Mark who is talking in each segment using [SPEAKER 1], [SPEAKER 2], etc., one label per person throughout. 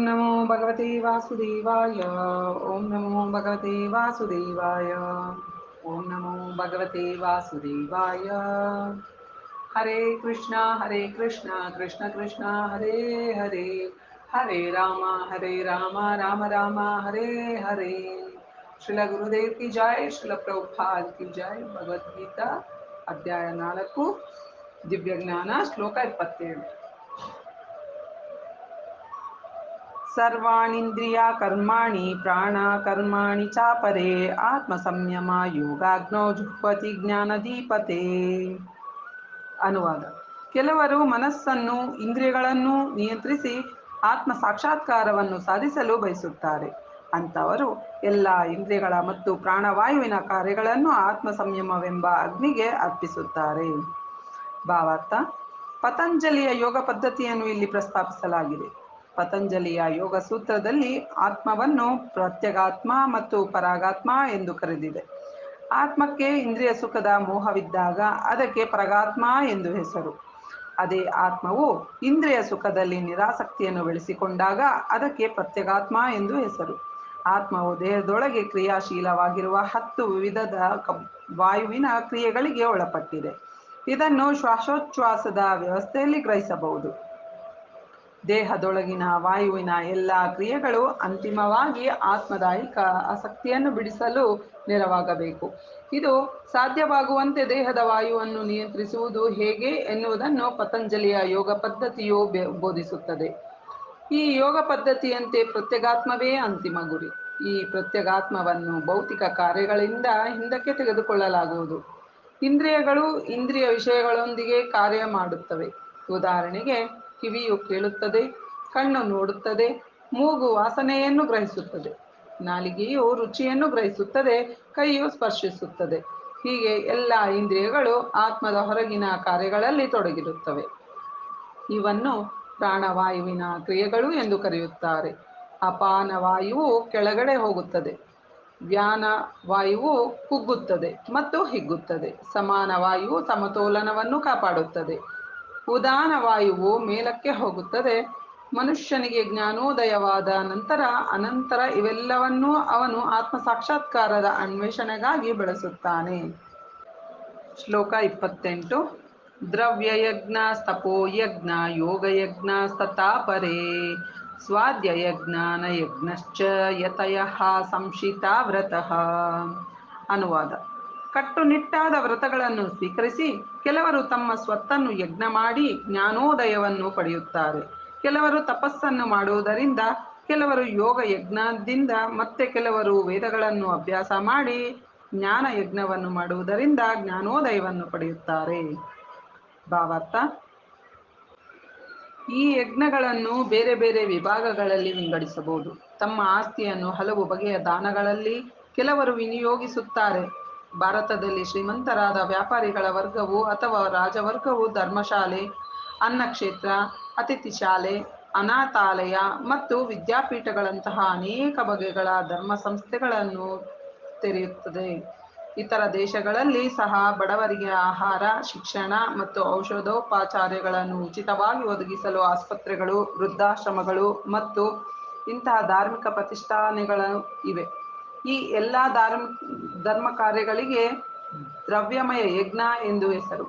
[SPEAKER 1] ಓಂ ನಮೋ ಭಗವತೆ ವಾಸುದೇವಾಯ ಓಂ ನಮೋ ಭಗವತೆ ವಾಸುದೇವಾಯ ಓಂ ನಮೋ ಭಗವತೆ ವಾಸುದೇವಾಯ ಹರೇ ಕೃಷ್ಣ ಹರೇ ಕೃಷ್ಣ ಕೃಷ್ಣ ಕೃಷ್ಣ ಹರೇ ಹರೇ ಹರೇ ರಾಮ ಹರೇ ರಾಮ ರಾಮ ರಾಮ ಹರೇ ಹರೇ ಶ್ರೀಲ ಗುರುದೇವ್ ಕಿ ಜಯ ಶ್ರೀಲ ಪ್ರಭುಪಾದ್ ಕಿ ಜಯ ಭಗವದ್ಗೀತಾ ಅಧ್ಯಾಯ ನಾಲ್ಕು ದಿವ್ಯಜ್ಞಾನ ಶ್ಲೋಕ ಇಪ್ಪತ್ತೇಳು ಸರ್ವಾಣಿಂದ್ರಿಯ ಕರ್ಮಾಣಿ ಪ್ರಾಣ ಕರ್ಮಾಣಿ ಚಾಪರೆ ಆತ್ಮ ಸಂಯಮ ಯೋಗಾಗ್ನೋ ಜುಹ್ವತಿ ಜ್ಞಾನದೀಪತೆ. ಅನುವಾದ. ಕೆಲವರು ಮನಸ್ಸನ್ನು, ಇಂದ್ರಿಯಗಳನ್ನು ನಿಯಂತ್ರಿಸಿ ಆತ್ಮ ಸಾಕ್ಷಾತ್ಕಾರವನ್ನು ಸಾಧಿಸಲು ಬಯಸುತ್ತಾರೆ. ಅಂಥವರು ಎಲ್ಲ ಇಂದ್ರಿಯಗಳ ಮತ್ತು ಪ್ರಾಣವಾಯುವಿನ ಕಾರ್ಯಗಳನ್ನು ಆತ್ಮ ಸಂಯಮವೆಂಬ ಅಗ್ನಿಗೆ ಅರ್ಪಿಸುತ್ತಾರೆ. ಭಾವಾರ್ಥ. ಪತಂಜಲಿಯ ಯೋಗ ಪದ್ಧತಿಯನ್ನು ಇಲ್ಲಿ ಪ್ರಸ್ತಾಪಿಸಲಾಗಿದೆ. ಪತಂಜಲಿಯ ಯೋಗ ಸೂತ್ರದಲ್ಲಿ ಆತ್ಮವನ್ನು ಪ್ರತ್ಯಗಾತ್ಮ ಮತ್ತು ಪರಾಗಾತ್ಮ ಎಂದು ಕರೆದಿದೆ. ಆತ್ಮಕ್ಕೆ ಇಂದ್ರಿಯ ಸುಖದ ಮೋಹವಿದ್ದಾಗ ಅದಕ್ಕೆ ಪರಗಾತ್ಮ ಎಂದು ಹೆಸರು. ಅದೇ ಆತ್ಮವು ಇಂದ್ರಿಯ ಸುಖದಲ್ಲಿ ನಿರಾಸಕ್ತಿಯನ್ನು ಬೆಳೆಸಿಕೊಂಡಾಗ ಅದಕ್ಕೆ ಪ್ರತ್ಯಗಾತ್ಮ ಎಂದು ಹೆಸರು. ಆತ್ಮವು ದೇಹದೊಳಗೆ ಕ್ರಿಯಾಶೀಲವಾಗಿರುವ ಹತ್ತು ವಿವಿಧದ ವಾಯುವಿನ ಕ್ರಿಯೆಗಳಿಗೆ ಒಳಪಟ್ಟಿದೆ. ಇದನ್ನು ಶ್ವಾಸೋಚ್ಛ್ವಾಸದ ವ್ಯವಸ್ಥೆಯಲ್ಲಿ ಗ್ರಹಿಸಬಹುದು. ದೇಹದೊಳಗಿನ ವಾಯುವಿನ ಎಲ್ಲ ಕ್ರಿಯೆಗಳು ಅಂತಿಮವಾಗಿ ಆತ್ಮದಾಯಿಕ ಆಸಕ್ತಿಯನ್ನು ಬಿಡಿಸಲು ನೆರವಾಗಬೇಕು. ಇದು ಸಾಧ್ಯವಾಗುವಂತೆ ದೇಹದ ವಾಯುವನ್ನು ನಿಯಂತ್ರಿಸುವುದು ಹೇಗೆ ಎನ್ನುವುದನ್ನು ಪತಂಜಲಿಯ ಯೋಗ ಪದ್ಧತಿಯು ಬೋಧಿಸುತ್ತದೆ. ಈ ಯೋಗ ಪದ್ಧತಿಯಂತೆ ಪ್ರತ್ಯಗಾತ್ಮವೇ ಅಂತಿಮ ಗುರಿ. ಈ ಪ್ರತ್ಯಗಾತ್ಮವನ್ನು ಭೌತಿಕ ಕಾರ್ಯಗಳಿಂದ ಹಿಂದಕ್ಕೆ ತೆಗೆದುಕೊಳ್ಳಲಾಗುವುದು. ಇಂದ್ರಿಯಗಳು ಇಂದ್ರಿಯ ವಿಷಯಗಳೊಂದಿಗೆ ಕಾರ್ಯ ಮಾಡುತ್ತವೆ. ಉದಾಹರಣೆಗೆ ಕಿವಿಯು ಕೇಳುತ್ತದೆ, ಕಣ್ಣು ನೋಡುತ್ತದೆ, ಮೂಗು ವಾಸನೆಯನ್ನು ಗ್ರಹಿಸುತ್ತದೆ, ನಾಲಿಗೆಯು ರುಚಿಯನ್ನು ಗ್ರಹಿಸುತ್ತದೆ, ಕೈಯು ಸ್ಪರ್ಶಿಸುತ್ತದೆ. ಹೀಗೆ ಎಲ್ಲ ಇಂದ್ರಿಯಗಳು ಆತ್ಮದ ಹೊರಗಿನ ಕಾರ್ಯಗಳಲ್ಲಿ ತೊಡಗಿರುತ್ತವೆ. ಇವನ್ನು ಪ್ರಾಣವಾಯುವಿನ ಕ್ರಿಯೆಗಳು ಎಂದು ಕರೆಯುತ್ತಾರೆ. ಅಪಾನ ವಾಯುವು ಕೆಳಗಡೆ ಹೋಗುತ್ತದೆ. ವ್ಯಾನ ವಾಯುವು ಕುಗ್ಗುತ್ತದೆ ಮತ್ತು ಹಿಗ್ಗುತ್ತದೆ. ಸಮಾನ ವಾಯುವು ಸಮತೋಲನವನ್ನು ಕಾಪಾಡುತ್ತದೆ. ಉದಾನ ವಾಯುವು ಮೇಲಕ್ಕೆ ಹೋಗುತ್ತದೆ. ಮನುಷ್ಯನಿಗೆ ಜ್ಞಾನೋದಯವಾದ ನಂತರ ಅನಂತರ ಇವೆಲ್ಲವನ್ನೂ ಅವನು ಆತ್ಮ ಸಾಕ್ಷಾತ್ಕಾರದ ಅನ್ವೇಷಣೆಗಾಗಿ ಬಳಸುತ್ತಾನೆ. ಶ್ಲೋಕ ಇಪ್ಪತ್ತೆಂಟು. ದ್ರವ್ಯಯಜ್ಞ ಸ್ತಪೋಯಜ್ಞ ಯೋಗಯಜ್ಞ ಸ್ತತಾಪರೇ ಸ್ವಾದ್ಯಯಜ್ಞಾನ ಯಜ್ಞಶ್ಚ ಯತಯ ಸಂಶಿತಾ ವ್ರತಃ ಅನುವಾದ. ಕಟ್ಟುನಿಟ್ಟಾದ ವ್ರತಗಳನ್ನು ಸ್ವೀಕರಿಸಿ ಕೆಲವರು ತಮ್ಮ ಸ್ವತ್ತನ್ನು ಯಜ್ಞ ಮಾಡಿ ಜ್ಞಾನೋದಯವನ್ನು ಪಡೆಯುತ್ತಾರೆ. ಕೆಲವರು ತಪಸ್ಸನ್ನು ಮಾಡುವುದರಿಂದ, ಕೆಲವರು ಯೋಗ ಯಜ್ಞದಿಂದ, ಮತ್ತೆ ಕೆಲವರು ವೇದಗಳನ್ನು ಅಭ್ಯಾಸ ಮಾಡಿ ಜ್ಞಾನ ಯಜ್ಞವನ್ನು ಮಾಡುವುದರಿಂದ ಜ್ಞಾನೋದಯವನ್ನು ಪಡೆಯುತ್ತಾರೆ. ಭಾವಾರ್ಥ. ಈ ಯಜ್ಞಗಳನ್ನು ಬೇರೆ ಬೇರೆ ವಿಭಾಗಗಳಲ್ಲಿ ವಿಂಗಡಿಸಬಹುದು. ತಮ್ಮ ಆಸ್ತಿಯನ್ನು ಹಲವು ಬಗೆಯ ದಾನಗಳಲ್ಲಿ ಕೆಲವರು ವಿನಿಯೋಗಿಸುತ್ತಾರೆ. ಭಾರತದಲ್ಲಿ ಶ್ರೀಮಂತರಾದ ವ್ಯಾಪಾರಿಗಳ ವರ್ಗವು ಅಥವಾ ರಾಜವರ್ಗವು ಧರ್ಮಶಾಲೆ, ಅನ್ನಕ್ಷೇತ್ರ, ಅತಿಥಿ ಶಾಲೆ, ಅನಾಥಾಲಯ ಮತ್ತು ವಿದ್ಯಾಪೀಠಗಳಂತಹ ಅನೇಕ ಬಗೆಗಳ ಧರ್ಮ ಸಂಸ್ಥೆಗಳನ್ನು ತೆರೆಯುತ್ತದೆ. ಇತರ ದೇಶಗಳಲ್ಲಿ ಸಹ ಬಡವರಿಗೆ ಆಹಾರ, ಶಿಕ್ಷಣ ಮತ್ತು ಔಷಧೋಪಚಾರಗಳನ್ನು ಉಚಿತವಾಗಿ ಒದಗಿಸಲು ಆಸ್ಪತ್ರೆಗಳು, ವೃದ್ಧಾಶ್ರಮಗಳು ಮತ್ತು ಇಂತಹ ಧಾರ್ಮಿಕ ಪ್ರತಿಷ್ಠಾನಗಳು ಇವೆ. ಈ ಎಲ್ಲ ಧಾರ್ಮ, ಧರ್ಮ ಕಾರ್ಯಗಳಿಗೆ ದ್ರವ್ಯಮಯ ಯಜ್ಞ ಎಂದು ಹೆಸರು.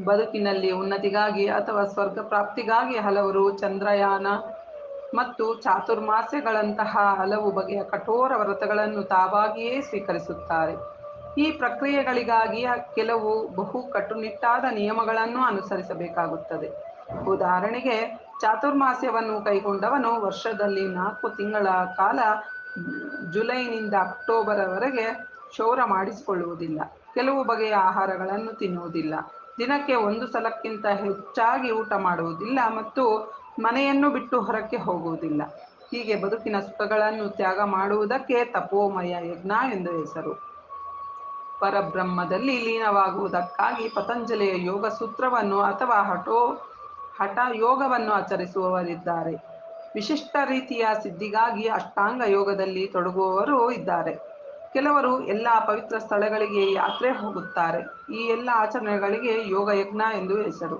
[SPEAKER 1] ಬದುಕಿನಲ್ಲಿ ಉನ್ನತಿಗಾಗಿ ಅಥವಾ ಸ್ವರ್ಗ ಪ್ರಾಪ್ತಿಗಾಗಿ ಹಲವರು ಚಂದ್ರಯಾನ ಮತ್ತು ಚಾತುರ್ಮಾಸ್ಯಗಳಂತಹ ಹಲವು ಬಗೆಯ ಕಠೋರ ವ್ರತಗಳನ್ನು ತಾವಾಗಿಯೇ ಸ್ವೀಕರಿಸುತ್ತಾರೆ. ಈ ಪ್ರಕ್ರಿಯೆಗಳಿಗಾಗಿ ಕೆಲವು ಬಹು ಕಟ್ಟುನಿಟ್ಟಾದ ನಿಯಮಗಳನ್ನು ಅನುಸರಿಸಬೇಕಾಗುತ್ತದೆ. ಉದಾಹರಣೆಗೆ, ಚಾತುರ್ಮಾಸ್ಯವನ್ನು ಕೈಗೊಂಡವನು ವರ್ಷದಲ್ಲಿ ನಾಲ್ಕು ತಿಂಗಳ ಕಾಲ ಜುಲೈನಿಂದ ಅಕ್ಟೋಬರ್ವರೆಗೆ ಕ್ಷೌರ ಮಾಡಿಸಿಕೊಳ್ಳುವುದಿಲ್ಲ. ಕೆಲವು ಬಗೆಯ ಆಹಾರಗಳನ್ನು ತಿನ್ನುವುದಿಲ್ಲ. ದಿನಕ್ಕೆ ಒಂದು ಸಲಕ್ಕಿಂತ ಹೆಚ್ಚಾಗಿ ಊಟ ಮಾಡುವುದಿಲ್ಲ ಮತ್ತು ಮನೆಯನ್ನು ಬಿಟ್ಟು ಹೊರಕ್ಕೆ ಹೋಗುವುದಿಲ್ಲ. ಹೀಗೆ ಬದುಕಿನ ಸುಖಗಳನ್ನು ತ್ಯಾಗ ಮಾಡುವುದಕ್ಕೆ ತಪೋಮಯ ಯಜ್ಞ ಎಂದು ಹೆಸರು. ಪರಬ್ರಹ್ಮದಲ್ಲಿ ಲೀನವಾಗುವುದಕ್ಕಾಗಿ ಪತಂಜಲಿಯ ಯೋಗ ಸೂತ್ರವನ್ನು ಅಥವಾ ಹಠೋ ಹಠ ಯೋಗವನ್ನು ಆಚರಿಸುವವರಿದ್ದಾರೆ. ವಿಶಿಷ್ಟ ರೀತಿಯ ಸಿದ್ಧಿಗಾಗಿ ಅಷ್ಟಾಂಗ ಯೋಗದಲ್ಲಿ ತೊಡಗುವವರು ಇದ್ದಾರೆ. ಕೆಲವರು ಎಲ್ಲ ಪವಿತ್ರ ಸ್ಥಳಗಳಿಗೆ ಯಾತ್ರೆ ಹೋಗುತ್ತಾರೆ. ಈ ಎಲ್ಲ ಆಚರಣೆಗಳಿಗೆ ಯೋಗ ಯಜ್ಞ ಎಂದು ಹೆಸರು.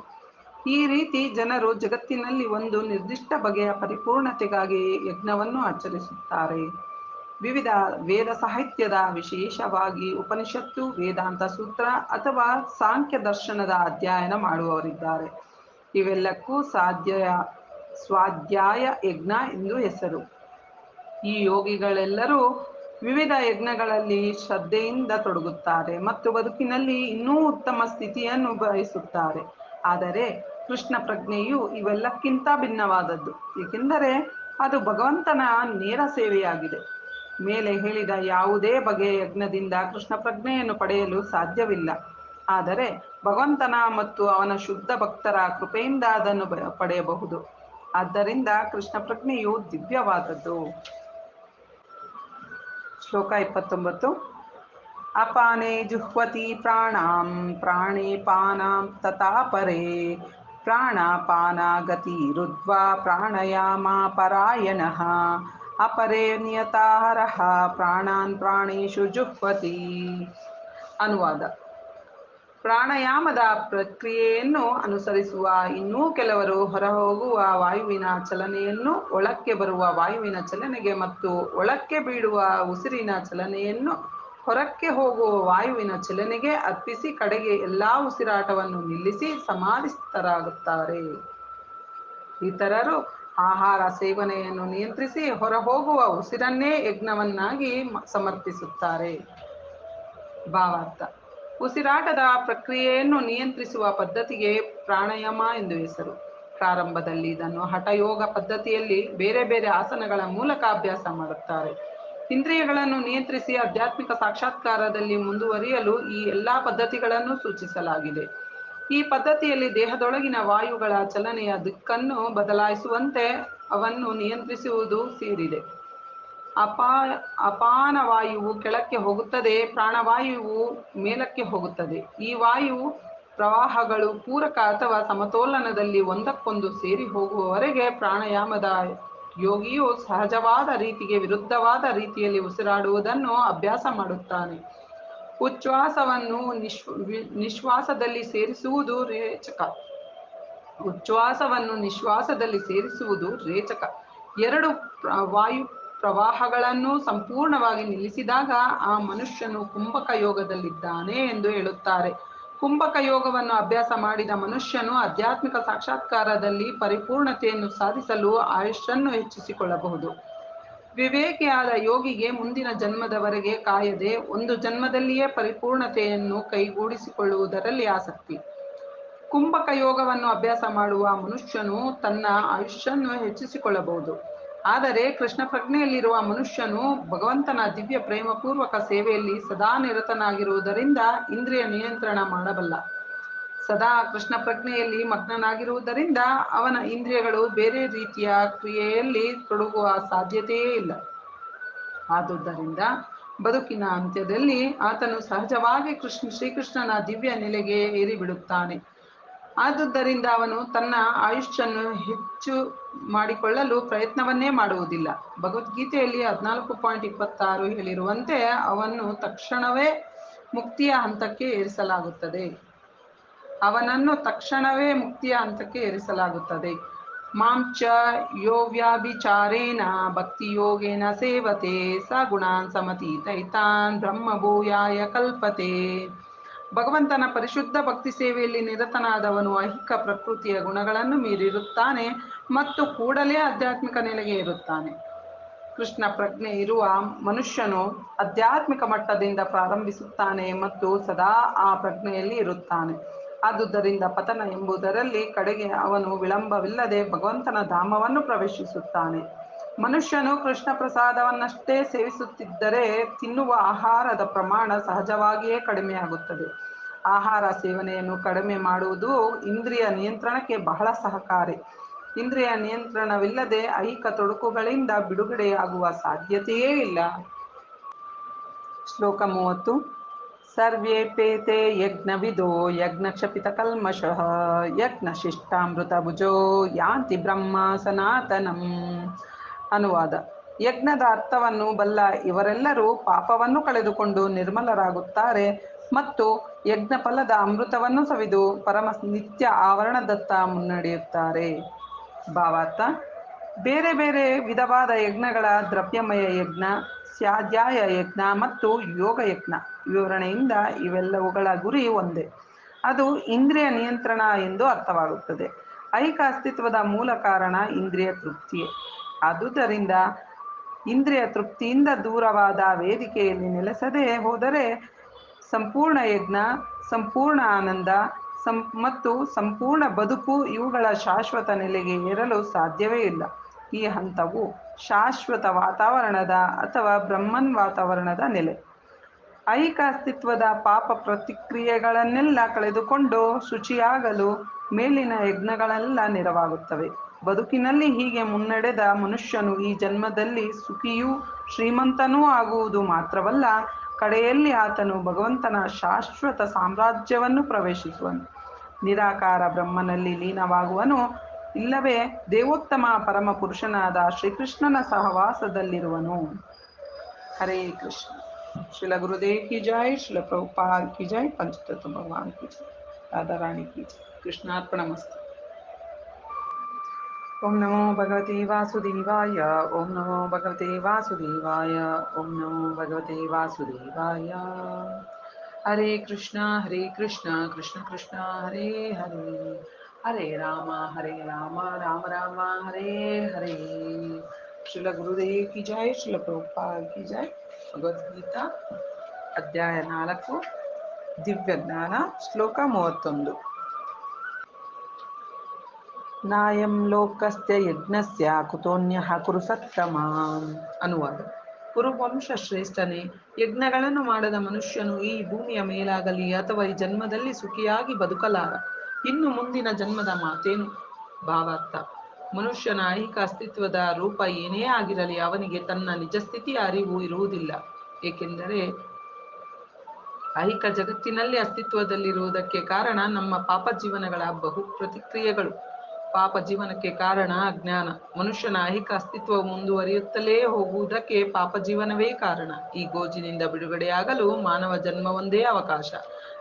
[SPEAKER 1] ಈ ರೀತಿ ಜನರು ಜಗತ್ತಿನಲ್ಲಿ ಒಂದು ನಿರ್ದಿಷ್ಟ ಬಗೆಯ ಪರಿಪೂರ್ಣತೆಗಾಗಿ ಯಜ್ಞವನ್ನು ಆಚರಿಸುತ್ತಾರೆ. ವಿವಿಧ ವೇದ ಸಾಹಿತ್ಯದ ವಿಶೇಷವಾಗಿ ಉಪನಿಷತ್ತು, ವೇದಾಂತ ಸೂತ್ರ ಅಥವಾ ಸಾಂಖ್ಯ ದರ್ಶನದ ಅಧ್ಯಯನ ಮಾಡುವವರಿದ್ದಾರೆ. ಇವೆಲ್ಲಕ್ಕೂ ಸಾಧ್ಯ ಸ್ವಾಧ್ಯಾಯ ಯಜ್ಞ ಎಂದು ಹೆಸರು. ಈ ಯೋಗಿಗಳೆಲ್ಲರೂ ವಿವಿಧ ಯಜ್ಞಗಳಲ್ಲಿ ಶ್ರದ್ಧೆಯಿಂದ ತೊಡಗುತ್ತಾರೆ ಮತ್ತು ಬದುಕಿನಲ್ಲಿ ಇನ್ನೂ ಉತ್ತಮ ಸ್ಥಿತಿಯನ್ನು ಬಯಸುತ್ತಾರೆ. ಆದರೆ ಕೃಷ್ಣ ಪ್ರಜ್ಞೆಯು ಇವೆಲ್ಲಕ್ಕಿಂತ ಭಿನ್ನವಾದದ್ದು, ಏಕೆಂದರೆ ಅದು ಭಗವಂತನ ನೇರ ಸೇವೆಯಾಗಿದೆ. ಮೇಲೆ ಹೇಳಿದ ಯಾವುದೇ ಬಗೆಯ ಯಜ್ಞದಿಂದ ಕೃಷ್ಣ ಪ್ರಜ್ಞೆಯನ್ನು ಪಡೆಯಲು ಸಾಧ್ಯವಿಲ್ಲ. ಆದರೆ ಭಗವಂತನ ಮತ್ತು ಅವನ ಶುದ್ಧ ಭಕ್ತರ ಕೃಪೆಯಿಂದ ಅದನ್ನು ಪಡೆಯಬಹುದು. ಆದ್ದರಿಂದ ಕೃಷ್ಣ ಪ್ರಜ್ಞೆಯು ದಿವ್ಯವಾದದ್ದು. ಶ್ಲೋಕ ಇಪ್ಪತ್ತೊಂಬತ್ತು. ಅಪಾನೆ ಜುಹ್ವತಿ ಪ್ರಾಣಾಂ ಪ್ರಾಣೇ ಪಾನಾಂ ತಥಾ ಪರೇ ಪ್ರಾಣಾಪಾನ ಗತಿರುದ್ವಾ ಪ್ರಾಣಯಾಮ ಪರಾಯಣಃ ಅಪರೇ ನಿಯತಾಹಾರಃ, ಪ್ರಾಣಾನ್ ಪ್ರಾಣೇಶು ಜುಹ್ವತಿ. ಅನುವಾದ. ಪ್ರಾಣಾಯಾಮದ ಪ್ರಕ್ರಿಯೆಯನ್ನು ಅನುಸರಿಸುವ ಇನ್ನೂ ಕೆಲವರು ಹೊರಹೋಗುವ ವಾಯುವಿನ ಚಲನೆಯನ್ನು ಒಳಕ್ಕೆ ಬರುವ ವಾಯುವಿನ ಚಲನೆಗೆ ಮತ್ತು ಒಳಕ್ಕೆ ಬೀಳುವ ಉಸಿರಿನ ಚಲನೆಯನ್ನು ಹೊರಕ್ಕೆ ಹೋಗುವ ವಾಯುವಿನ ಚಲನೆಗೆ ಅರ್ಪಿಸಿ ಕಡೆಗೆ ಎಲ್ಲಾ ಉಸಿರಾಟವನ್ನು ನಿಲ್ಲಿಸಿ ಸಮಾಧಿಸ್ಥರಾಗುತ್ತಾರೆ. ಇತರರು ಆಹಾರ ಸೇವನೆಯನ್ನು ನಿಯಂತ್ರಿಸಿ ಹೊರಹೋಗುವ ಉಸಿರನ್ನೇ ಯಜ್ಞವನ್ನಾಗಿ ಸಮರ್ಪಿಸುತ್ತಾರೆ. ಭಾವಾರ್ಥ. ಉಸಿರಾಟದ ಪ್ರಕ್ರಿಯೆಯನ್ನು ನಿಯಂತ್ರಿಸುವ ಪದ್ಧತಿಗೆ ಪ್ರಾಣಾಯಾಮ ಎಂದು ಹೆಸರು. ಪ್ರಾರಂಭದಲ್ಲಿ ಇದನ್ನು ಹಠಯೋಗ ಪದ್ಧತಿಯಲ್ಲಿ ಬೇರೆ ಬೇರೆ ಆಸನಗಳ ಮೂಲಕ ಅಭ್ಯಾಸ ಮಾಡುತ್ತಾರೆ. ಇಂದ್ರಿಯಗಳನ್ನು ನಿಯಂತ್ರಿಸಿ ಆಧ್ಯಾತ್ಮಿಕ ಸಾಕ್ಷಾತ್ಕಾರದಲ್ಲಿ ಮುಂದುವರಿಯಲು ಈ ಎಲ್ಲಾ ಪದ್ಧತಿಗಳನ್ನು ಸೂಚಿಸಲಾಗಿದೆ. ಈ ಪದ್ಧತಿಯಲ್ಲಿ ದೇಹದೊಳಗಿನ ವಾಯುಗಳ ಚಲನೆಯ ದಿಕ್ಕನ್ನು ಬದಲಾಯಿಸುವಂತೆ ಅವನ್ನು ನಿಯಂತ್ರಿಸುವುದು ಸೇರಿದೆ. ಅಪಾ ಅಪಾನ ವಾಯುವು ಕೆಳಕ್ಕೆ ಹೋಗುತ್ತದೆ, ಪ್ರಾಣವಾಯುವು ಮೇಲಕ್ಕೆ ಹೋಗುತ್ತದೆ. ಈ ವಾಯು ಪ್ರವಾಹಗಳು ಪೂರಕ ಅಥವಾ ಸಮತೋಲನದಲ್ಲಿ ಒಂದಕ್ಕೊಂದು ಸೇರಿ ಹೋಗುವವರೆಗೆ ಪ್ರಾಣಾಯಾಮದ ಯೋಗಿಯು ಸಹಜವಾದ ರೀತಿಗೆ ವಿರುದ್ಧವಾದ ರೀತಿಯಲ್ಲಿ ಉಸಿರಾಡುವುದನ್ನು ಅಭ್ಯಾಸ ಮಾಡುತ್ತಾನೆ. ಉಚ್ಛ್ವಾಸವನ್ನು ನಿಶ್ವ ನಿಶ್ವಾಸದಲ್ಲಿ ಸೇರಿಸುವುದು ರೇಚಕ. ಉಚ್ಛ್ವಾಸವನ್ನು ನಿಶ್ವಾಸದಲ್ಲಿ ಸೇರಿಸುವುದು ರೇಚಕ. ಎರಡು ವಾಯು ಪ್ರವಾಹಗಳನ್ನು ಸಂಪೂರ್ಣವಾಗಿ ನಿಲ್ಲಿಸಿದಾಗ ಆ ಮನುಷ್ಯನು ಕುಂಭಕ ಯೋಗದಲ್ಲಿದ್ದಾನೆ ಎಂದು ಹೇಳುತ್ತಾರೆ. ಕುಂಭಕ ಯೋಗವನ್ನು ಅಭ್ಯಾಸ ಮಾಡಿದ ಮನುಷ್ಯನು ಆಧ್ಯಾತ್ಮಿಕ ಸಾಕ್ಷಾತ್ಕಾರದಲ್ಲಿ ಪರಿಪೂರ್ಣತೆಯನ್ನು ಸಾಧಿಸಲು ಆಯುಷ್ಯನ್ನು ಹೆಚ್ಚಿಸಿಕೊಳ್ಳಬಹುದು. ವಿವೇಕಿಯಾದ ಯೋಗಿಗೆ ಮುಂದಿನ ಜನ್ಮದವರೆಗೆ ಕಾಯದೆ ಒಂದು ಜನ್ಮದಲ್ಲಿಯೇ ಪರಿಪೂರ್ಣತೆಯನ್ನು ಕೈಗೂಡಿಸಿಕೊಳ್ಳುವುದರಲ್ಲಿ ಆಸಕ್ತಿ. ಕುಂಭಕ ಯೋಗವನ್ನು ಅಭ್ಯಾಸ ಮಾಡುವ ಮನುಷ್ಯನು ತನ್ನ ಆಯುಷ್ಯನ್ನು ಹೆಚ್ಚಿಸಿಕೊಳ್ಳಬಹುದು. ಆದರೆ ಕೃಷ್ಣ ಪ್ರಜ್ಞೆಯಲ್ಲಿರುವ ಮನುಷ್ಯನು ಭಗವಂತನ ದಿವ್ಯ ಪ್ರೇಮಪೂರ್ವಕ ಸೇವೆಯಲ್ಲಿ ಸದಾ ನಿರತನಾಗಿರುವುದರಿಂದ ಇಂದ್ರಿಯ ನಿಯಂತ್ರಣ ಮಾಡಬಲ್ಲ. ಸದಾ ಕೃಷ್ಣ ಪ್ರಜ್ಞೆಯಲ್ಲಿ ಮಗ್ನನಾಗಿರುವುದರಿಂದ ಅವನ ಇಂದ್ರಿಯಗಳು ಬೇರೆ ರೀತಿಯ ಕ್ರಿಯೆಯಲ್ಲಿ ತೊಡಗುವ ಸಾಧ್ಯತೆಯೇ ಇಲ್ಲ. ಆದುದರಿಂದ ಬದುಕಿನ ಅಂತ್ಯದಲ್ಲಿ ಆತನು ಸಹಜವಾಗಿ ಕೃಷ್ಣ ಶ್ರೀಕೃಷ್ಣನ ದಿವ್ಯ ನೆಲೆಗೆ ಏರಿಬಿಡುತ್ತಾನೆ. ಆದುದರಿಂದ ಅವನು ತನ್ನ ಆಯುಷ್ಯನ್ನು ಹೆಚ್ಚು ಮಾಡಿಕೊಳ್ಳಲು ಪ್ರಯತ್ನವನ್ನೇ ಮಾಡುವುದಿಲ್ಲ. ಭಗವದ್ಗೀತೆಯಲ್ಲಿ ಹದಿನಾಲ್ಕು ಪಾಯಿಂಟ್ ಇಪ್ಪತ್ತಾರು ಹೇಳಿರುವಂತೆ ಅವನ್ನು ತಕ್ಷಣವೇ ಮುಕ್ತಿಯ ಹಂತಕ್ಕೆ ಏರಿಸಲಾಗುತ್ತದೆ. ಅವನನ್ನು ತಕ್ಷಣವೇ ಮುಕ್ತಿಯ ಹಂತಕ್ಕೆ ಏರಿಸಲಾಗುತ್ತದೆ. ಮಾಂಚ ಯೋ ವ್ಯಾಭಿಚಾರೇಣ ಭಕ್ತಿಯೋಗೇನ ಸೇವತೆ ಸ ಗುಣಾನ್ ಸಮತೀತೈತಾನ್ ಬ್ರಹ್ಮಭೂಯಾಯ ಕಲ್ಪತೆ. ಭಗವಂತನ ಪರಿಶುದ್ಧ ಭಕ್ತಿ ಸೇವೆಯಲ್ಲಿ ನಿರತನಾದವನು ಐಹಿಕ ಪ್ರಕೃತಿಯ ಗುಣಗಳನ್ನು ಮೀರಿರುತ್ತಾನೆ ಮತ್ತು ಕೂಡಲೇ ಆಧ್ಯಾತ್ಮಿಕ ನೆಲೆಗೆ ಇರುತ್ತಾನೆ ಕೃಷ್ಣ ಪ್ರಜ್ಞೆ ಇರುವ ಮನುಷ್ಯನು ಆಧ್ಯಾತ್ಮಿಕ ಮಟ್ಟದಿಂದ ಪ್ರಾರಂಭಿಸುತ್ತಾನೆ ಮತ್ತು ಸದಾ ಆ ಪ್ರಜ್ಞೆಯಲ್ಲಿ ಇರುತ್ತಾನೆ. ಆದುದರಿಂದ ಪತನ ಎಂಬುದರಲ್ಲಿ ಕಡೆಗೆ ಅವನು ವಿಳಂಬವಿಲ್ಲದೆ ಭಗವಂತನ ಧಾಮವನ್ನು ಪ್ರವೇಶಿಸುತ್ತಾನೆ. ಮನುಷ್ಯನು ಕೃಷ್ಣ ಪ್ರಸಾದವನ್ನಷ್ಟೇ ಸೇವಿಸುತ್ತಿದ್ದರೆ ತಿನ್ನುವ ಆಹಾರದ ಪ್ರಮಾಣ ಸಹಜವಾಗಿಯೇ ಕಡಿಮೆಯಾಗುತ್ತದೆ. ಆಹಾರ ಸೇವನೆಯನ್ನು ಕಡಿಮೆ ಮಾಡುವುದು ಇಂದ್ರಿಯ ನಿಯಂತ್ರಣಕ್ಕೆ ಬಹಳ ಸಹಕಾರಿ. ಇಂದ್ರಿಯ ನಿಯಂತ್ರಣವಿಲ್ಲದೆ ಐಹಿಕ ತೊಡಕುಗಳಿಂದ ಬಿಡುಗಡೆಯಾಗುವ ಸಾಧ್ಯತೆಯೇ ಇಲ್ಲ. ಶ್ಲೋಕ ಮೂವತ್ತು. ಸರ್ವೇಪೇತೆ ಯಜ್ಞವಿದೋ ಶಿಷ್ಟಾಮೃತ ಯಜ್ಞಶಿಷ್ಟಾಮೃತಭುಜೋ ಯಾಂತಿ ಬ್ರಹ್ಮ ಸನಾತನಂ. ಅನುವಾದ. ಯಜ್ಞದ ಅರ್ಥವನ್ನು ಬಲ್ಲ ಇವರೆಲ್ಲರೂ ಪಾಪವನ್ನು ಕಳೆದುಕೊಂಡು ನಿರ್ಮಲರಾಗುತ್ತಾರೆ ಮತ್ತು ಯಜ್ಞ ಫಲದ ಅಮೃತವನ್ನು ಸವಿದು ಪರಮ ನಿತ್ಯ ಆವರಣದತ್ತ ಮುನ್ನಡೆಯುತ್ತಾರೆ. ಭಾವಾರ್ಥ, ಬೇರೆ ಬೇರೆ ವಿಧವಾದ ಯಜ್ಞಗಳ ದ್ರವ್ಯಮಯ ಯಜ್ಞ, ಸ್ಯಾಧ್ಯಾಯ ಯಜ್ಞ ಮತ್ತು ಯೋಗ ಯಜ್ಞ ವಿವರಣೆಯಿಂದ ಇವೆಲ್ಲವುಗಳ ಗುರಿ ಒಂದೇ. ಅದು ಇಂದ್ರಿಯ ನಿಯಂತ್ರಣ ಎಂದು ಅರ್ಥವಾಗುತ್ತದೆ. ಐಕ ಅಸ್ತಿತ್ವದ ಮೂಲ ಕಾರಣ ಇಂದ್ರಿಯ ತೃಪ್ತಿಯೇ. ಆದುದರಿಂದ ಇಂದ್ರಿಯ ತೃಪ್ತಿಯಿಂದ ದೂರವಾದ ವೇದಿಕೆಯಲ್ಲಿ ನೆಲೆಸದೆ ಹೋದರೆ ಸಂಪೂರ್ಣ ಯಜ್ಞ, ಸಂಪೂರ್ಣ ಆನಂದ, ಸಂ ಮತ್ತು ಸಂಪೂರ್ಣ ಬದುಕು ಇವುಗಳ ಶಾಶ್ವತ ನೆಲೆಗೆ ಏರಲು ಸಾಧ್ಯವೇ ಇಲ್ಲ. ಈ ಹಂತವು ಶಾಶ್ವತ ವಾತಾವರಣದ ಅಥವಾ ಬ್ರಹ್ಮನ್ ವಾತಾವರಣದ ನೆಲೆ. ಐಕ ಅಸ್ತಿತ್ವದ ಪಾಪ ಪ್ರತಿಕ್ರಿಯೆಗಳನ್ನೆಲ್ಲ ಕಳೆದುಕೊಂಡು ಶುಚಿಯಾಗಲು ಮೇಲಿನ ಯಜ್ಞಗಳೆಲ್ಲ ನೆರವಾಗುತ್ತವೆ. ಬದುಕಿನಲ್ಲಿ ಹೀಗೆ ಮುನ್ನಡೆದ ಮನುಷ್ಯನು ಈ ಜನ್ಮದಲ್ಲಿ ಸುಖಿಯೂ ಶ್ರೀಮಂತನೂ ಆಗುವುದು ಮಾತ್ರವಲ್ಲ, ಕಡೆಯಲ್ಲಿ ಆತನು ಭಗವಂತನ ಶಾಶ್ವತ ಸಾಮ್ರಾಜ್ಯವನ್ನು ಪ್ರವೇಶಿಸುವನು. ನಿರಾಕಾರ ಬ್ರಹ್ಮನಲ್ಲಿ ಲೀನವಾಗುವನು, ಇಲ್ಲವೇ ದೇವೋತ್ತಮ ಪರಮ ಪುರುಷನಾದ ಶ್ರೀಕೃಷ್ಣನ ಸಹವಾಸದಲ್ಲಿರುವನು. ಹರೇ ಕೃಷ್ಣ. ಶಿಲ ಗುರುದೇವ್ ಕಿ ಜೈ ಶಿಲ ಪ್ರಭುಪಾಲ್ ಕಿ ಜೈ ಪಂಚತತ್ವ ಭಗವಾನ್ ಕಿ ಜೈ ರಾಧಾರಾಣಿ ಕಿ ಜೈ ಕೃಷ್ಣಾರ್ಪಣ ಮಸ್ತು. ಓಂ ನಮೋ ಭಗವತೆ ವಾಸುದೇವಾಯ ಓಂ ನಮೋ ಭಗವತೆ ವಾಸುದೇವಾಯ ಓಂ ನಮೋ ಭಗವತೆ ವಾಸುದೇವಾಯ ಹರೇ ಕೃಷ್ಣ ಹರೇ ಕೃಷ್ಣ ಕೃಷ್ಣ ಕೃಷ್ಣ ಹರೇ ಹರೇ ಹರೇ ರಾಮ ಹರೇ ರಾಮ ರಾಮ ರಾಮ ಹರೇ ಹರೇ ಶ್ರೀಲ ಗುರುದೇವ್ ಕಿ ಜೈ ಶ್ರೀಲ ಪ್ರಭುಪಾದ್ ಕಿ ಜೈ ಭಗವದ್ಗೀತಾ ಅಧ್ಯಾಯ ನಾಲ್ಕು ದಿವ್ಯ ಜ್ಞಾನ ಶ್ಲೋಕ ಮೂವತ್ತೊಂದು ನಾಯಂ ಲೋಕಸ್ಯ ಯಜ್ಞಸ್ಯ ಕುತೋನ್ಯಃ ಕುರು ಸತ್ತಮ ಅನುವಾದ ಕುರುವಂಶ ಶ್ರೇಷ್ಠನೇ ಯಜ್ಞಗಳನ್ನು ಮಾಡದ ಮನುಷ್ಯನು ಈ ಭೂಮಿಯ ಮೇಲಾಗಲಿ ಅಥವಾ ಈ ಜನ್ಮದಲ್ಲಿ ಸುಖಿಯಾಗಿ ಬದುಕಲಾರ. ಇನ್ನು ಮುಂದಿನ ಜನ್ಮದ ಮಾತೇನು? ಭಾವಾರ್ಥ। ಮನುಷ್ಯನ ಐಹಿಕ ಅಸ್ತಿತ್ವದ ರೂಪ ಏನೇ ಆಗಿರಲಿ ಅವನಿಗೆ ತನ್ನ ನಿಜ ಸ್ಥಿತಿಯ ಅರಿವು ಇರುವುದಿಲ್ಲ. ಏಕೆಂದರೆ ಐಹಿಕ ಜಗತ್ತಿನಲ್ಲಿ ಅಸ್ತಿತ್ವದಲ್ಲಿರುವುದಕ್ಕೆ ಕಾರಣ ನಮ್ಮ ಪಾಪ ಜೀವನಗಳ ಬಹು ಪ್ರತಿಕ್ರಿಯೆಗಳು. ಪಾಪ ಜೀವನಕ್ಕೆ ಕಾರಣ ಅಜ್ಞಾನ ಮನುಷ್ಯನ ಐಹಿಕ ಅಸ್ತಿತ್ವ ಮುಂದುವರಿಯುತ್ತಲೇ ಹೋಗುವುದಕ್ಕೆ ಪಾಪ ಜೀವನವೇ ಕಾರಣ. ಈ ಗೋಜಿನಿಂದ ಬಿಡುಗಡೆಯಾಗಲು ಮಾನವ ಜನ್ಮವೊಂದೇ ಅವಕಾಶ.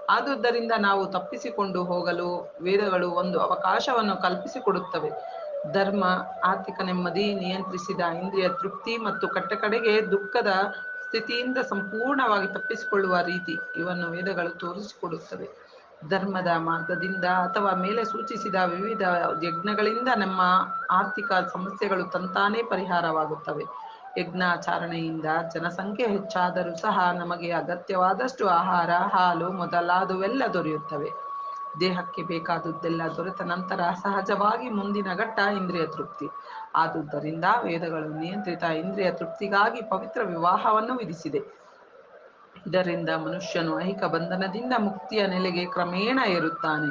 [SPEAKER 1] ಆದುದರಿಂದ ನಾವು ತಪ್ಪಿಸಿಕೊಂಡು ಹೋಗಲು ವೇದಗಳು ಒಂದು ಅವಕಾಶವನ್ನು ಕಲ್ಪಿಸಿಕೊಡುತ್ತವೆ. ಧರ್ಮ, ಆರ್ಥಿಕ ನೆಮ್ಮದಿ, ನಿಯಂತ್ರಿಸಿದ ಇಂದ್ರಿಯ ತೃಪ್ತಿ ಮತ್ತು ಕಟ್ಟಕಡೆಗೆ ದುಃಖದ ಸ್ಥಿತಿಯಿಂದ ಸಂಪೂರ್ಣವಾಗಿ ತಪ್ಪಿಸಿಕೊಳ್ಳುವ ರೀತಿ ಇವನ್ನು ವೇದಗಳು ತೋರಿಸಿಕೊಡುತ್ತವೆ. ಧರ್ಮದ ಮಾರ್ಗದಿಂದ ಅಥವಾ ಮೇಲೆ ಸೂಚಿಸಿದ ವಿವಿಧ ಯಜ್ಞಗಳಿಂದ ನಮ್ಮ ಆರ್ಥಿಕ ಸಮಸ್ಯೆಗಳು ತಂತಾನೇ ಪರಿಹಾರವಾಗುತ್ತವೆ. ಯಜ್ಞಾಚರಣೆಯಿಂದ ಜನಸಂಖ್ಯೆ ಹೆಚ್ಚಾದರೂ ಸಹ ನಮಗೆ ಅಗತ್ಯವಾದಷ್ಟು ಆಹಾರ, ಹಾಲು ಮೊದಲಾದವೆಲ್ಲ ದೊರೆಯುತ್ತವೆ. ದೇಹಕ್ಕೆ ಬೇಕಾದುದೆಲ್ಲ ದೊರೆತ ನಂತರ ಸಹಜವಾಗಿ ಮುಂದಿನ ಘಟ್ಟ ಇಂದ್ರಿಯ ತೃಪ್ತಿ. ಆದುದರಿಂದ ವೇದಗಳು ನಿಯಂತ್ರಿತ ಇಂದ್ರಿಯ ತೃಪ್ತಿಗಾಗಿ ಪವಿತ್ರ ವಿವಾಹವನ್ನು ವಿಧಿಸಿದೆ. ಇದರಿಂದ ಮನುಷ್ಯನು ಐಹಿಕ ಬಂಧನದಿಂದ ಮುಕ್ತಿಯ ನೆಲೆಗೆ ಕ್ರಮೇಣ ಏರುತ್ತಾನೆ.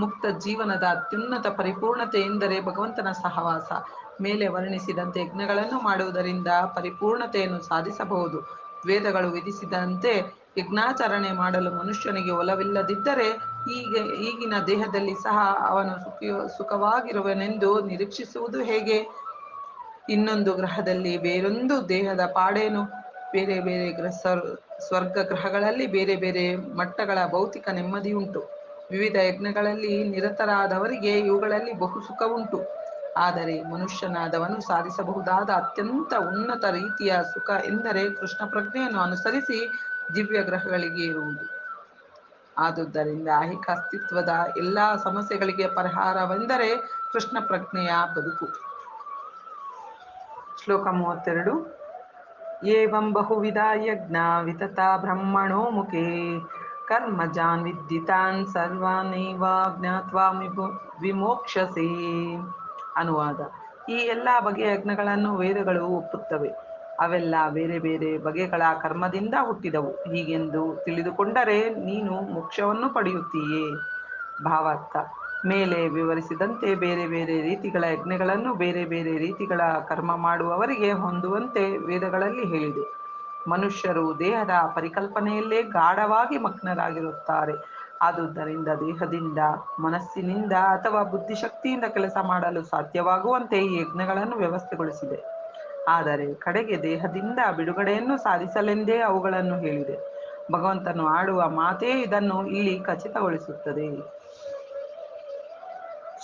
[SPEAKER 1] ಮುಕ್ತ ಜೀವನದ ಅತ್ಯುನ್ನತ ಪರಿಪೂರ್ಣತೆ ಎಂದರೆ ಭಗವಂತನ ಸಹವಾಸ. ಮೇಲೆ ವರ್ಣಿಸಿದಂತೆ ಯಜ್ಞಗಳನ್ನು ಮಾಡುವುದರಿಂದ ಪರಿಪೂರ್ಣತೆಯನ್ನು ಸಾಧಿಸಬಹುದು. ವೇದಗಳು ವಿಧಿಸಿದಂತೆ ಯಜ್ಞಾಚರಣೆ ಮಾಡಲು ಮನುಷ್ಯನಿಗೆ ಒಲವಿಲ್ಲದಿದ್ದರೆ ಈಗ ಈಗಿನ ದೇಹದಲ್ಲಿ ಸಹ ಅವನು ಸುಖಿ ಸುಖವಾಗಿರುವನೆಂದು ನಿರೀಕ್ಷಿಸುವುದು ಹೇಗೆ? ಇನ್ನೊಂದು ಗ್ರಹದಲ್ಲಿ ಬೇರೊಂದು ದೇಹದ ಪಾಡೇನು? ಬೇರೆ ಬೇರೆ ಗ್ರಹ ಸ್ವರ್ಗ ಗ್ರಹಗಳಲ್ಲಿ ಬೇರೆ ಬೇರೆ ಮಟ್ಟಗಳ ಭೌತಿಕ ನೆಮ್ಮದಿ ಉಂಟು. ವಿವಿಧ ಯಜ್ಞಗಳಲ್ಲಿ ನಿರತರಾದವರಿಗೆ ಇವುಗಳಲ್ಲಿ ಬಹು ಸುಖವುಂಟು ಆದರೆ ಮನುಷ್ಯನಾದವನು ಸಾಧಿಸಬಹುದಾದ ಅತ್ಯಂತ ಉನ್ನತ ರೀತಿಯ ಸುಖ ಎಂದರೆ ಕೃಷ್ಣ ಪ್ರಜ್ಞೆಯನ್ನು ಅನುಸರಿಸಿ ದಿವ್ಯ ಗ್ರಹಗಳಿಗೆ ಇರುವುದು ಆದುದರಿಂದ ಐಹಿಕ ಅಸ್ತಿತ್ವದ ಎಲ್ಲಾ ಸಮಸ್ಯೆಗಳಿಗೆ ಪರಿಹಾರವೆಂದರೆ ಕೃಷ್ಣ ಪ್ರಜ್ಞೆಯ ಬದುಕು. ಶ್ಲೋಕ ಮೂವತ್ತೆರಡು. ಏವಂ ಬಹುವಿಧ ಯಜ್ಞ वितता ಬ್ರಹ್ಮಣೋ ಮುಖೇ ಕರ್ಮಜಾನ್ ವಿದ್ಯುತಾನ್ ಸರ್ವಾನೇವ ಜ್ಞಾತ್ವಾ ವಿಮೋ ವಿಮೋಕ್ಷಸೇ ಅನುವಾದ ಈ ಎಲ್ಲ ಬಗೆಯ ಯಜ್ಞಗಳನ್ನು ವೇದಗಳು ಒಪ್ಪುತ್ತವೆ. ಅವೆಲ್ಲ ಬೇರೆ ಬೇರೆ ಬಗೆಗಳ ಕರ್ಮದಿಂದ ಹುಟ್ಟಿದವು. ಹೀಗೆಂದು ತಿಳಿದುಕೊಂಡರೆ ನೀನು ಮೋಕ್ಷವನ್ನು ಪಡೆಯುತ್ತೀಯೇ. ಭಾವಾರ್ಥ. ಮೇಲೆ ವಿವರಿಸಿದಂತೆ ಬೇರೆ ಬೇರೆ ರೀತಿಗಳ ಯಜ್ಞಗಳನ್ನು ಬೇರೆ ಬೇರೆ ರೀತಿಗಳ ಕರ್ಮ ಮಾಡುವವರಿಗೆ ಹೊಂದುವಂತೆ ವೇದಗಳಲ್ಲಿ ಹೇಳಿದೆ. ಮನುಷ್ಯರು ದೇಹದ ಪರಿಕಲ್ಪನೆಯಲ್ಲೇ ಗಾಢವಾಗಿ ಮಗ್ನರಾಗಿರುತ್ತಾರೆ. ಆದುದರಿಂದ ದೇಹದಿಂದ, ಮನಸ್ಸಿನಿಂದ ಅಥವಾ ಬುದ್ಧಿಶಕ್ತಿಯಿಂದ ಕೆಲಸ ಮಾಡಲು ಸಾಧ್ಯವಾಗುವಂತೆ ಈ ಯಜ್ಞಗಳನ್ನು ವ್ಯವಸ್ಥೆಗೊಳಿಸಿದೆ. ಆದರೆ ಕಡೆಗೆ ದೇಹದಿಂದ ಬಿಡುಗಡೆಯನ್ನು ಸಾಧಿಸಲೆಂದೇ ಅವುಗಳನ್ನು ಹೇಳಿದೆ. ಭಗವಂತನು ಆಡುವ ಮಾತೇ ಇದನ್ನು ಇಲ್ಲಿ ಖಚಿತಗೊಳಿಸುತ್ತದೆ.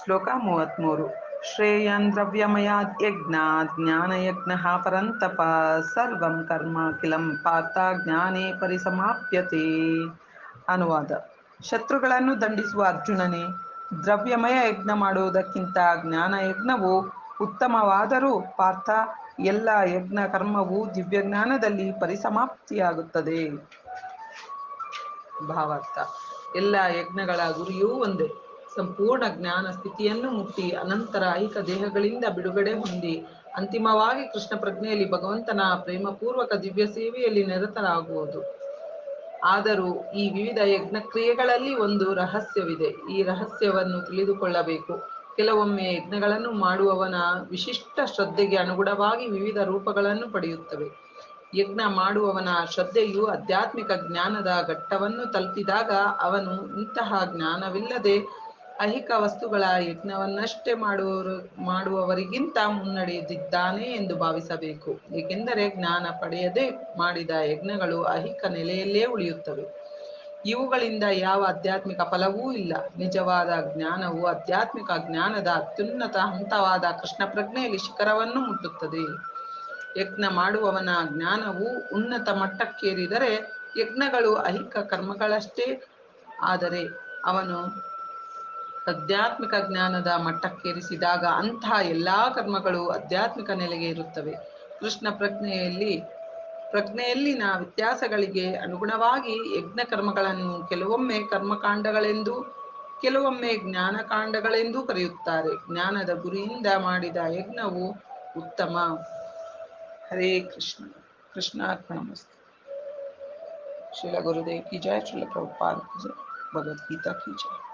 [SPEAKER 1] ಶ್ಲೋಕ ಮೂವತ್ತ್ಮೂರು ಶ್ರೇಯನ್ ದ್ರವ್ಯಮಯಾದ್ ಯಜ್ಞಾತ್ ಜ್ಞಾನಯಜ್ಞ ಪರಂತಪ ಸರ್ವಂ ಕರ್ಮ ಕಿಲಂ ಪಾರ್ಥ ಜ್ಞಾನೇ ಪರಿಸಮಾಪ್ಯತೆ. ಅನುವಾದ. ಶತ್ರುಗಳನ್ನು ದಂಡಿಸುವ ಅರ್ಜುನನೇ, ದ್ರವ್ಯಮಯ ಯಜ್ಞ ಮಾಡುವುದಕ್ಕಿಂತ ಜ್ಞಾನ ಯಜ್ಞವು ಉತ್ತಮವಾದರೂ ಪಾರ್ಥ, ಎಲ್ಲ ಯಜ್ಞ ಕರ್ಮವು ದಿವ್ಯಜ್ಞಾನದಲ್ಲಿ ಪರಿಸಮಾಪ್ತಿಯಾಗುತ್ತದೆ. ಭಾವಾರ್ಥ. ಎಲ್ಲ ಯಜ್ಞಗಳ ಗುರಿಯೂ ಒಂದೇ. ಸಂಪೂರ್ಣ ಜ್ಞಾನ ಸ್ಥಿತಿಯನ್ನು ಮುಟ್ಟಿ ಅನಂತರ ಐಕ ದೇಹಗಳಿಂದ ಬಿಡುಗಡೆ ಹೊಂದಿ ಅಂತಿಮವಾಗಿ ಕೃಷ್ಣ ಪ್ರಜ್ಞೆಯಲ್ಲಿ ಭಗವಂತನ ಪ್ರೇಮಪೂರ್ವಕ ದಿವ್ಯ ಸೇವೆಯಲ್ಲಿ ನಿರತರಾಗುವುದು. ಆದರೂ ಈ ವಿವಿಧ ಯಜ್ಞ ಕ್ರಿಯೆಗಳಲ್ಲಿ ಒಂದು ರಹಸ್ಯವಿದೆ. ಈ ರಹಸ್ಯವನ್ನು ತಿಳಿದುಕೊಳ್ಳಬೇಕು. ಕೆಲವೊಮ್ಮೆ ಯಜ್ಞಗಳನ್ನು ಮಾಡುವವನ ವಿಶಿಷ್ಟ ಶ್ರದ್ಧೆಗೆ ಅನುಗುಣವಾಗಿ ವಿವಿಧ ರೂಪಗಳನ್ನು ಪಡೆಯುತ್ತವೆ. ಯಜ್ಞ ಮಾಡುವವನ ಶ್ರದ್ಧೆಯು ಆಧ್ಯಾತ್ಮಿಕ ಜ್ಞಾನದ ಘಟ್ಟವನ್ನು ತಲುಪಿದಾಗ ಅವನು ಇಂತಹ ಜ್ಞಾನವಿಲ್ಲದೆ ಐಹಿಕ ವಸ್ತುಗಳ ಯಜ್ಞವನ್ನಷ್ಟೇ ಮಾಡುವವರು ಮಾಡುವವರಿಗಿಂತ ಮುನ್ನಡೆದಿದ್ದಾನೆ ಎಂದು ಭಾವಿಸಬೇಕು. ಏಕೆಂದರೆ ಜ್ಞಾನ ಪಡೆಯದೆ ಮಾಡಿದ ಯಜ್ಞಗಳು ಅಹಿಕ ನೆಲೆಯಲ್ಲೇ ಉಳಿಯುತ್ತವೆ. ಇವುಗಳಿಂದ ಯಾವ ಆಧ್ಯಾತ್ಮಿಕ ಫಲವೂ ಇಲ್ಲ. ನಿಜವಾದ ಜ್ಞಾನವು ಆಧ್ಯಾತ್ಮಿಕ ಜ್ಞಾನದ ಅತ್ಯುನ್ನತ ಹಂತವಾದ ಕೃಷ್ಣ ಪ್ರಜ್ಞೆಯಲ್ಲಿ ಶಿಖರವನ್ನು ಮುಟ್ಟುತ್ತದೆ. ಯಜ್ಞ ಮಾಡುವವನ ಜ್ಞಾನವು ಉನ್ನತ ಮಟ್ಟಕ್ಕೇರಿದರೆ ಯಜ್ಞಗಳು ಅಹಿಕ ಕರ್ಮಗಳಷ್ಟೇ. ಆದರೆ ಅವನು ಅಧ್ಯಾತ್ಮಿಕ ಜ್ಞಾನದ ಮಟ್ಟಕ್ಕೇರಿಸಿದಾಗ ಅಂತಹ ಎಲ್ಲಾ ಕರ್ಮಗಳು ಅಧ್ಯಾತ್ಮಿಕ ನೆಲೆಗೆ ಇರುತ್ತವೆ. ಕೃಷ್ಣ ಪ್ರಜ್ಞೆಯಲ್ಲಿ ಪ್ರಜ್ಞೆಯಲ್ಲಿನ ವ್ಯತ್ಯಾಸಗಳಿಗೆ ಅನುಗುಣವಾಗಿ ಯಜ್ಞ ಕರ್ಮಗಳನ್ನು ಕೆಲವೊಮ್ಮೆ ಕರ್ಮಕಾಂಡಗಳೆಂದು, ಕೆಲವೊಮ್ಮೆ ಜ್ಞಾನಕಾಂಡಗಳೆಂದೂ ಕರೆಯುತ್ತಾರೆ. ಜ್ಞಾನದ ಗುರಿಯಿಂದ ಮಾಡಿದ ಯಜ್ಞವು ಉತ್ತಮ. ಹರೇ ಕೃಷ್ಣ. ಕೃಷ್ಣಾರ್ಪಣಮಸ್ತು ಶ್ರೀಲ ಗುರುದೇವ್ ಕಿ ಜಯ ಶ್ರೀಲ ಪ್ರಭುಪಾದ ಕಿ ಜಯ ಭಗವದ್ಗೀತಾ ಕಿ ಜಯ